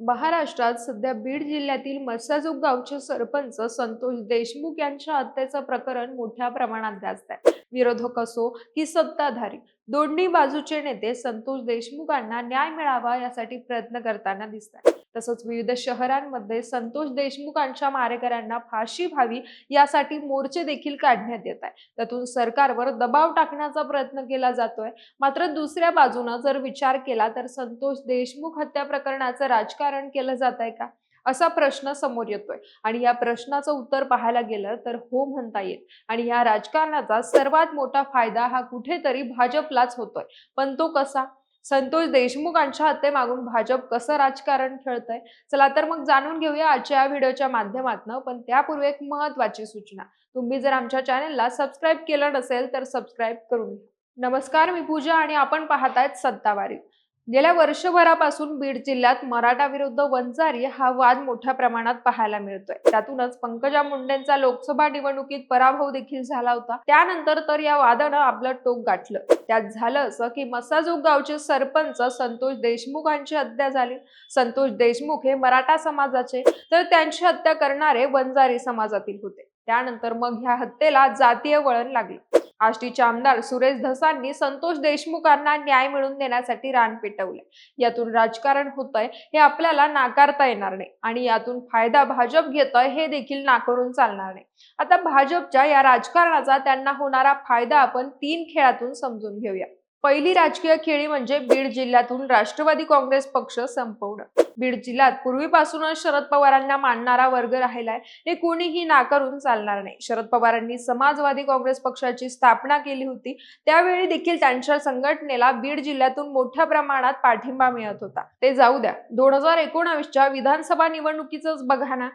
महाराष्ट्रात सध्या बीड जिल्ह्यातील मस्साजोग गावचे सरपंच संतोष देशमुख यांच्या हत्येचं प्रकरण मोठ्या प्रमाणात गाजत आहे. विरोधक असो की सत्ताधारी दोन्ही बाजूचे नेते संतोष देशमुखांना न्याय मिळावा यासाठी प्रयत्न करताना दिसत तसंच विविध शहरांमध्ये संतोष देशमुखांच्या मारेकऱ्यांना फाशी व्हावी यासाठी मोर्चे देखील काढण्यात येत आहे. त्यातून सरकारवर दबाव टाकण्याचा प्रयत्न केला जातोय. मात्र दुसऱ्या बाजूनं जर विचार केला तर संतोष देशमुख हत्या प्रकरणाचं राजकारण केलं जात आहे का? असा प्रश्न समोर येतोय. आणि या प्रश्नाचं उत्तर पाहायला गेलं तर हो म्हणता येईल. आणि या राजकारणाचा सर्वात मोठा फायदा हा कुठेतरी भाजपलाच होतोय. पण तो कसा? संतोष देशमुखांच्या हत्येमागून भाजप कसं राजकारण खेळतंय? चला तर मग जाणून घेऊया आजच्या या व्हिडिओच्या माध्यमातून पण त्यापूर्वी एक महत्वाची सूचना. तुम्ही जर आमच्या चॅनेलला सबस्क्राईब केलं नसेल तर सबस्क्राईब करून घ्या. नमस्कार मी पूजा आणि आपण पाहतायत सत्तावारी. गेल्या वर्षभरापासून बीड जिल्ह्यात मराठा विरुद्ध वंजारी हा वाद मोठ्या प्रमाणात पाहायला मिळतोय. त्यातूनच पंकजा मुंडेंचा लोकसभा निवडणुकीत पराभव देखील झाला होता. त्यानंतर तर या वादानं आपलं टोक गाठलं. त्यात झालं असं की मसाजोग गावचे सरपंच संतोष देशमुखांची हत्या झाली. संतोष देशमुख हे मराठा समाजाचे तर त्यांची हत्या करणारे वंजारी समाजातील होते. त्यानंतर मग ह्या हत्येला जातीय वळण लागलं. आष्टीचे आमदार सुरेश धसांनी संतोष देशमुखांना न्याय मिळवून देण्यासाठी रान पेटवले. यातून राजकारण होतंय हे आपल्याला नाकारता येणार नाही आणि यातून फायदा भाजप घेतोय हे देखील नाकारून चालणार नाही. आता भाजपच्या या राजकारणाचा त्यांना होणारा फायदा आपण तीन खेळातून समजून घेऊया. पहिली राजकीय खेळी म्हणजे बीड जिल्ह्यातून राष्ट्रवादी काँग्रेस पक्ष संपवणं. बीड जिल्ह्यात पूर्वीपासूनच शरद पवारांना मानणारा वर्ग राहिलाय हे कोणीही नाकारून चालणार नाही. शरद पवारांनी समाजवादी काँग्रेस पक्षाची स्थापना केली होती त्यावेळी देखील त्यांच्या संघटनेला बीड जिल्ह्यातून मोठ्या प्रमाणात पाठिंबा मिळत होता. ते जाऊ द्या दोन हजार एकोणावीसच्या विधानसभा निवडणुकीच बघा ना.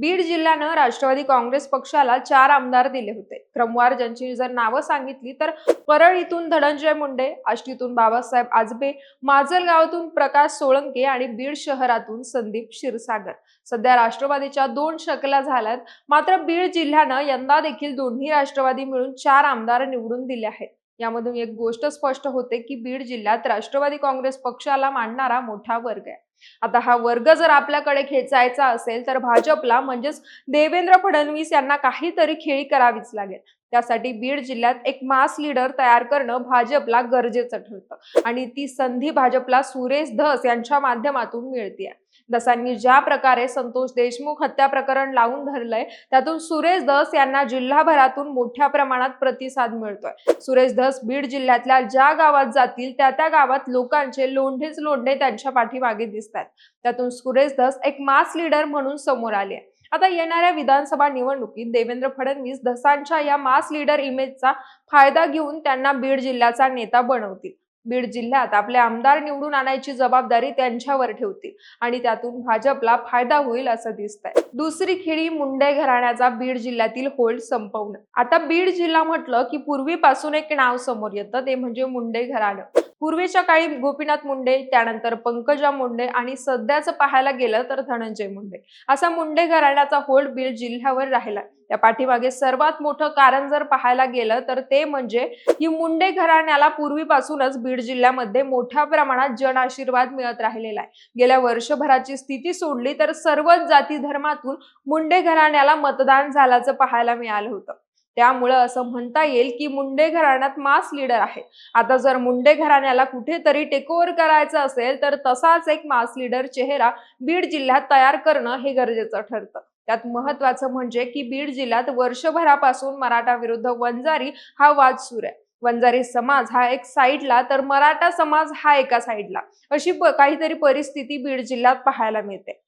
बीड जिल्ह्यानं राष्ट्रवादी काँग्रेस पक्षाला चार आमदार दिले होते. क्रमवार ज्यांची जर नावं सांगितली तर परळीतून धनंजय मुंडे आष्टीतून बाबासाहेब आजबे माजलगावातून प्रकाश सोळंके आणि बीड शहरातून संदीप क्षीरसागर. सध्या राष्ट्रवादीच्या दोन शकला झाल्यात. मात्र बीड जिल्ह्यानं यंदा देखील दोन्ही राष्ट्रवादी मिळून चार आमदार निवडून दिले आहेत. यामधून एक गोष्ट स्पष्ट होते की बीड जिल्ह्यात राष्ट्रवादी काँग्रेस पक्षाला मांडणारा मोठा वर्ग आहे. आता हा वर्ग जर आपल्याकडे खेचायचा असेल तर भाजपला म्हणजेच देवेंद्र फडणवीस यांना काहीतरी खेळी करावीच लागेल. त्यासाठी बीड जिल्ह्यात एक मास लीडर तयार करणं भाजपला गरजेचं ठरतं. आणि ती संधी भाजपला सुरेश धस यांच्या माध्यमातून मिळते दसांनी ज्या प्रकारे संतोष देशमुख हत्या प्रकरण लावून धरलंय त्यातून सुरेश धस यांना जिल्हाभरातून मोठ्या प्रमाणात प्रतिसाद मिळतोय. सुरेश धस बीड जिल्ह्यातल्या ज्या गावात जातील त्या त्या गावात लोकांचे लोंढेच लोंढे त्यांच्या पाठीमागे दिसतात त्यातून सुरेश धस एक मास लीडर म्हणून समोर आले आता येणाऱ्या विधानसभा निवडणुकीत देवेंद्र फडणवीस धसांच्या या मास लीडर इमेजचा फायदा घेऊन त्यांना बीड जिल्ह्याचा नेता बनवतील. बीड जिल्ह्यात आपले आमदार निवडून आणायची जबाबदारी त्यांच्यावर ठेवतील आणि त्यातून भाजपला फायदा होईल असं दिसतंय. दुसरी खिळी मुंडे घराण्याचा बीड जिल्ह्यातील होल्ड संपवणं. आता बीड जिल्हा म्हटलं की पूर्वीपासून एक नाव समोर येतं ते म्हणजे मुंडे घराणं. पूर्वीच्या काळी गोपीनाथ मुंडे त्यानंतर पंकजा मुंडे आणि सध्याचं पाहायला गेलं तर धनंजय मुंडे. असा मुंडे घराण्याचा होल्ड बीड जिल्ह्यावर राहिला त्या पाठीमागे सर्वात मोठं कारण जर पाहायला गेलं तर ते म्हणजे की मुंडे घराण्याला पूर्वीपासूनच बीड जिल्ह्यामध्ये मोठ्या प्रमाणात जन आशीर्वाद मिळत राहिलेला आहे. गेल्या वर्षभराची स्थिती सोडली तर सर्वच जाती धर्मातून मुंडे घराण्याला मतदान झाल्याचं पाहायला मिळालं होतं. त्यामुळं असं म्हणता येईल की मुंडे घराण्यात मास लीडर आहे. आता जर मुंडे घराण्याला कुठेतरी टेकओव्हर करायचं असेल तर तसाच एक मास लीडर चेहरा बीड जिल्ह्यात तयार करणं हे गरजेचं ठरतं. त्यात महत्वाचं म्हणजे की बीड जिल्ह्यात वर्षभरापासून मराठा विरुद्ध वंजारी हा वाद सुरू आहे. वंजारी समाज हा एक साईडला तर मराठा समाज हा एका साईडला. अशी काहीतरी परिस्थिती बीड जिल्ह्यात पाहायला मिळते.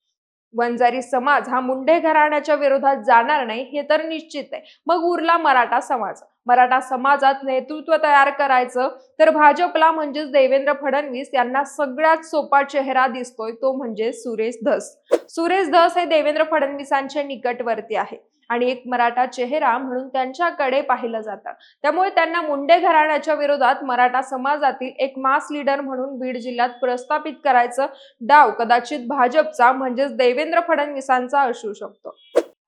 वंजारी समाज हा मुंडे घराण्याच्या विरोधात जाणार नाही हे तर निश्चित आहे. मग उरला मराठा समाज. मराठा समाजात नेतृत्व तयार करायचं. तर भाजपला म्हणजेच देवेंद्र फडणवीस यांना सगळ्यात सोपा चेहरा दिसतोय तो म्हणजे सुरेश धस. सुरेश धस हे देवेंद्र फडणवीसांच्या निकटवर्ती आहे आणि एक मराठा चेहरा म्हणून त्यांच्याकडे पाहिलं जातं. त्यामुळे त्यांना मुंडे घराण्याच्या विरोधात मराठा समाजातील एक मास लीडर म्हणून बीड जिल्ह्यात प्रस्थापित करायचं डाव कदाचित भाजपचा म्हणजेच देवेंद्र फडणवीसांचा असू शकतो.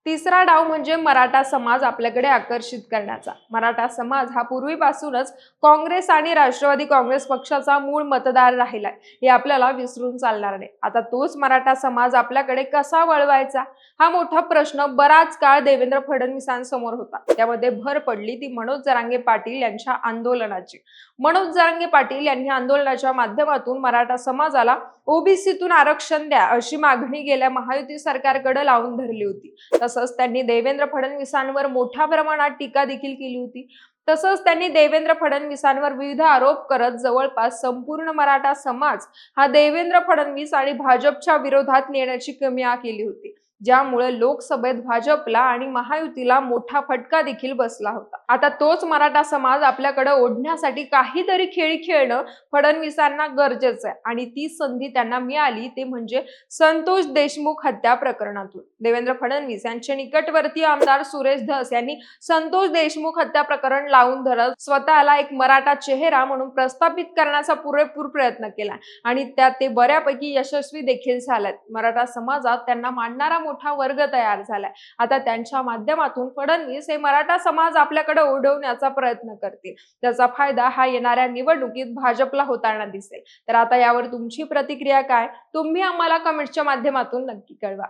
तिसरा डाव म्हणजे मराठा समाज आपल्याकडे आकर्षित करण्याचा. मराठा समाज हा पूर्वीपासूनच काँग्रेस आणि राष्ट्रवादी काँग्रेस पक्षाचा मूळ मतदार राहिलाय. हे आपल्याला विसरून चालणार नाही. आता तोच मराठा समाज आपल्याकडे कसा वळवायचा? हा मोठा प्रश्न बराच काळ देवेंद्र फडणवीसांसमोर होता. त्यामध्ये भर पडली ती मनोज जरांगे पाटील यांच्या आंदोलनाची. मनोज जरांगे पाटील यांनी आंदोलनाच्या माध्यमातून मराठा समाजाला ओबीसीतून आरक्षण द्या अशी मागणी गेल्या महायुती सरकारकडे लावून धरली होती. तसंच त्यांनी देवेंद्र फडणवीसांवर मोठ्या प्रमाणात टीका देखील केली होती. तसंच त्यांनी देवेंद्र फडणवीसांवर विविध आरोप करत जवळपास संपूर्ण मराठा समाज हा देवेंद्र फडणवीस आणि भाजपच्या विरोधात नेण्याची कमिया केली होती. ज्यामुळे लोकसभेत भाजपला आणि महायुतीला मोठा फटका देखील बसला होता. आता तोच मराठा समाज आपल्याकडे ओढण्यासाठी काहीतरी खेळी खेळणं फडणवीसांना गरजेचं आहे. आणि ती संधी त्यांना मिळाली ते म्हणजे संतोष देशमुख हत्या प्रकरणातून. देवेंद्र फडणवीस यांचे निकटवर्तीय आमदार सुरेश धस यांनी संतोष देशमुख हत्या प्रकरण लावून धरत स्वतःला एक मराठा चेहरा म्हणून प्रस्थापित करण्याचा पुरेपूर प्रयत्न केला. आणि त्यात ते बऱ्यापैकी यशस्वी देखील झालेत. मराठा समाजात त्यांना मांडणारा मोठा वर्ग तयार झालाय. आता त्यांच्या माध्यमातून फडणवीस हे मराठा समाज आपल्याकडे ओढवण्याचा प्रयत्न करतील. त्याचा फायदा हा येणाऱ्या निवडणुकीत भाजपला होताना दिसेल. तर आता यावर तुमची प्रतिक्रिया काय? तुम्ही आम्हाला कमेंटच्या माध्यमातून नक्की कळवा.